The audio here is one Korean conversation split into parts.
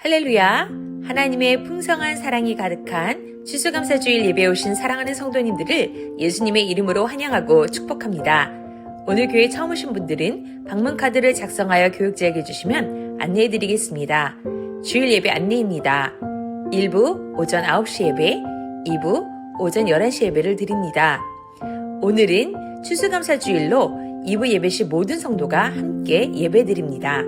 할렐루야! 하나님의 풍성한 사랑이 가득한 추수감사주일 예배에 오신 사랑하는 성도님들을 예수님의 이름으로 환영하고 축복합니다. 오늘 교회 처음 오신 분들은 방문 카드를 작성하여 교육자에게 주시면 안내해 드리겠습니다. 주일 예배 안내입니다. 1부 오전 9시 예배, 2부 오전 11시 예배를 드립니다. 오늘은 추수감사주일로 2부 예배 시 모든 성도가 함께 예배 드립니다.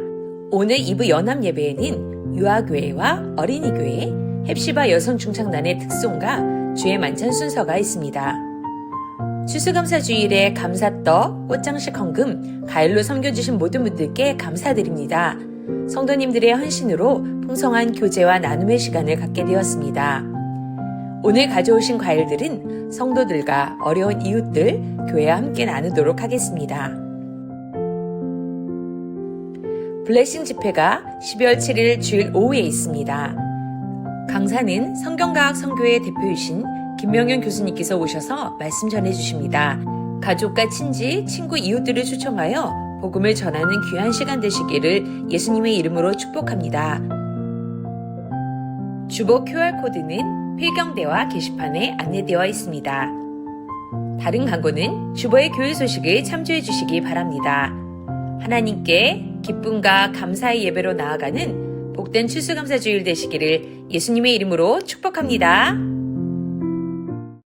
오늘 2부 연합 예배에는 유아교회와 어린이교회, 헵시바 여성중창단의 특송과 주의 만찬 순서가 있습니다. 추수감사 주일에 감사떡, 꽃장식 헌금, 가일로 섬겨주신 모든 분들께 감사드립니다. 성도님들의 헌신으로 풍성한 교제와 나눔의 시간을 갖게 되었습니다. 오늘 가져오신 과일들은 성도들과 어려운 이웃들, 교회와 함께 나누도록 하겠습니다. 블레싱 집회가 12월 7일 주일 오후에 있습니다. 강사는 성경과학 성교회 대표이신 김명현 교수님께서 오셔서 말씀 전해주십니다. 가족과 친지, 친구, 이웃들을 초청하여 복음을 전하는 귀한 시간 되시기를 예수님의 이름으로 축복합니다. 주보 QR코드는 필경대와 게시판에 안내되어 있습니다. 다른 광고는 주보의 교회 소식을 참조해 주시기 바랍니다. 하나님께 기쁨과 감사의 예배로 나아가는 복된 추수감사주일 되시기를 예수님의 이름으로 축복합니다.